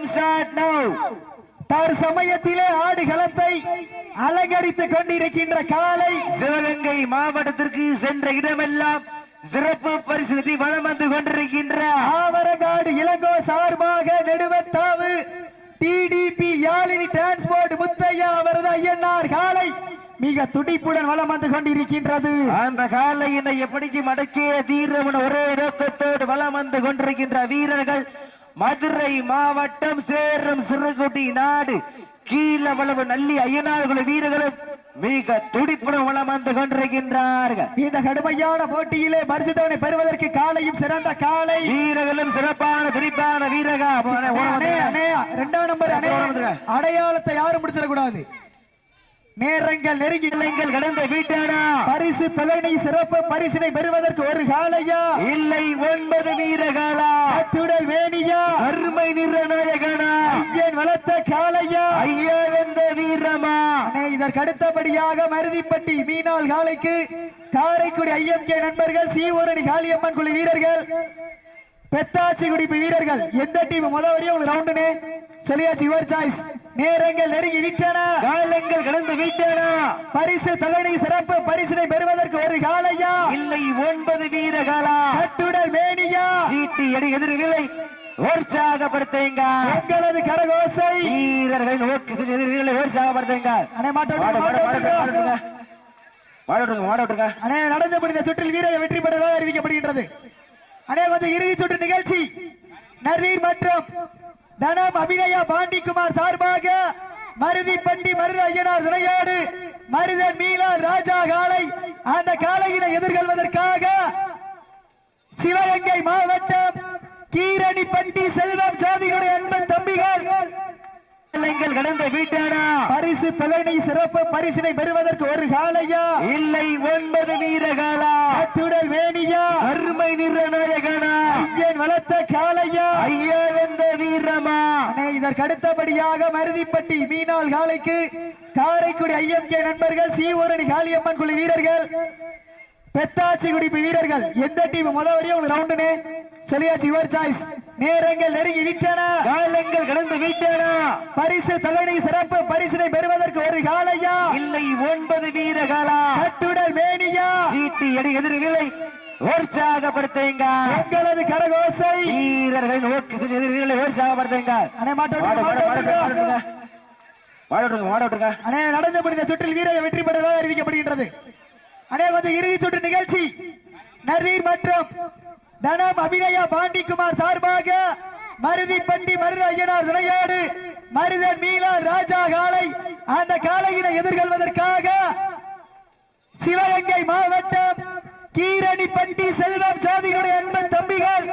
Time start நவ தற்சமயத்திலே ஆடுகளத்தை அலங்கரித்துக் கொண்டிருக்கின்ற காலை சிவகங்கை மாவட்டத்திற்கு சென்ற இடமெல்லாம் சிறப்பு பரிசு வளம் வந்து கொண்டிருக்கின்ற ஆவரகாடு இளங்கோ சார்பாக நெடுவத்தாவு டிடிபி யாழினி டிரான்ஸ்போர்ட் முத்தையா அவரது ஐயன்னார் காலை மிக துடிப்புடன் வலம் வந்து கொண்டிருக்கின்றது. அந்த காலை என்னை எப்படிக்கு மடக்கிய தீர்வன ஒரே நோக்கத்தோடு வளம் வந்து கொண்டிருக்கின்ற வீரர்கள் மதுரை மாவட்டம் சேரம் சிறுகுடி நாடு. கீழவளவு நல்லி ஐயனார்குல வீரர்களும் மிக துடிப்புடன் வளம் வந்து கொண்டிருக்கின்றார்கள். இந்த கடுமையான போட்டியிலே பரிசுத்தவனை பெறுவதற்கு காலையும் சிறந்த காலை. வீரர்களும் சிறப்பான துடிப்பான வீரகா இரண்டாம் நம்பர். அடையாளத்தை யாரும் முடிச்சிடக்கூடாது. நேரங்கள் நெருங்கி இல்லைங்கள் கடந்த வீட்டானா? பரிசு தொகைனை சிறப்பு பரிசினை பெறுவதற்கு ஒரு காலையா இல்லை ஒன்பது வீரகாலா அத்துடல் வேணியா? அருமை நிறநாயகனா ஐயன் வளர்த்த காலையா ஐயா எந்த வீரமா? இதற்கு அடுத்தபடியாக மருதிப்பட்டி மீனாள் காலைக்கு காரைக்குடி ஐஎம்கே நண்பர்கள் சீவூரணி காளியம்மன் குழு வீரர்கள் பெத்தாச்சி குடிப்பு வீரர்கள். எந்த டீம் முத வரையும் உங்களுக்கு ரவுண்டுனே சொல்லியாச்சு யுவர் சாய்ஸ் நேரங்கள் நெருங்கி விட்டன. காலங்கள் கடந்த வீட்டானா. பரிசு தகனை சிறப்பு பரிசினை பெறுவதற்கு ஒரு காலையா? இல்லை ஒன்பது வீரகாலா கட்டுடல் மேனியா? சீட்டி எடு எதிர்களை உற்சாகப்படுத்துங்க. உங்களது கரகோசை. வீரர்கள் நோக்கி சென்று எதிர்களை உற்சாகப்படுத்துங்க. அண்ணே நடந்து முடிந்த சுற்றில் வீரர் வெற்றி பெற்றதாக அறிவிக்கப்படுகின்றது. அண்ணே கொஞ்சம் இறுதி சுற்று நிகழ்ச்சி. நரீர் மற்றும் தனம் அபிநயா பாண்டிக்குமார் சார்பாக மருதிப்பட்டி மருத ஐயனார் துணையோடு மருதன் மீனா ராஜா காளை அந்த காளையினை எதிர்கொள்வதற்காக சிவகங்கை மாவட்டம் கீரணிப்பட்டி செல்வம் சாதிகளுடைய அன்பு தம்பிகள். காலங்கள் கடந்த வீட்டானா? பரிசு தொகைனை சிறப்பு பரிசினை பெறுவதற்கு ஒரு காலையா இல்லை ஒன்பது வீரகாலா அத்துடல் வேணியா? அருமை நிறநாயகனா? ஐயன் வளர்த்த காலையா ஐயா அண்ணே, இதற்கு அடுத்தபடியாக மருதிப்பட்டி மீனாள் காலைக்கு காரைக்குடி ஐஎம்கே நண்பர்கள் சீவூரணி காளியம்மன் குழு வீரர்கள் பெத்தாச்சி குடிப்பு வீரர்கள். எந்த டீம் முத வரையும் உங்களுக்கு ரவுண்டுனே சொல்லியாச்சு யுவர் சாய்ஸ் நேரங்கள் நெருங்கி விட்டன. காலங்கள் கடந்த வீட்டானா. பரிசு தகனை சிறப்பு பரிசினை பெறுவதற்கு ஒரு காலையா இல்லை ஒன்பது வீரகாலா கட்டுடல் மேனியா? சீட்டி எடு எதிர்களை உற்சாகப்படுத்துங்க. உங்களது கரகோசை. எதிர்களை உற்சாகப்படுத்துங்க. அண்ணே மாட்டோம் அண்ணே நடந்து முடிந்த சுற்றில் வெற்றி பெற்றதாக அறிவிக்கப்படுகின்றது. அண்ணே கொஞ்சம் இறுதி சுற்று நிகழ்ச்சி. நரீர் மற்றும் தனம் அபிநயா பாண்டிக்குமார் சார்பாக மருதிப்பட்டி மருத ஐயனார் துணையோடு மருதன் மீனா ராஜா காளை அந்த காளையினை எதிர்கொள்வதற்காக சிவகங்கை கீரணி பட்டி செல்வம் சாதியினுடைய அன்பன் தம்பிகள்.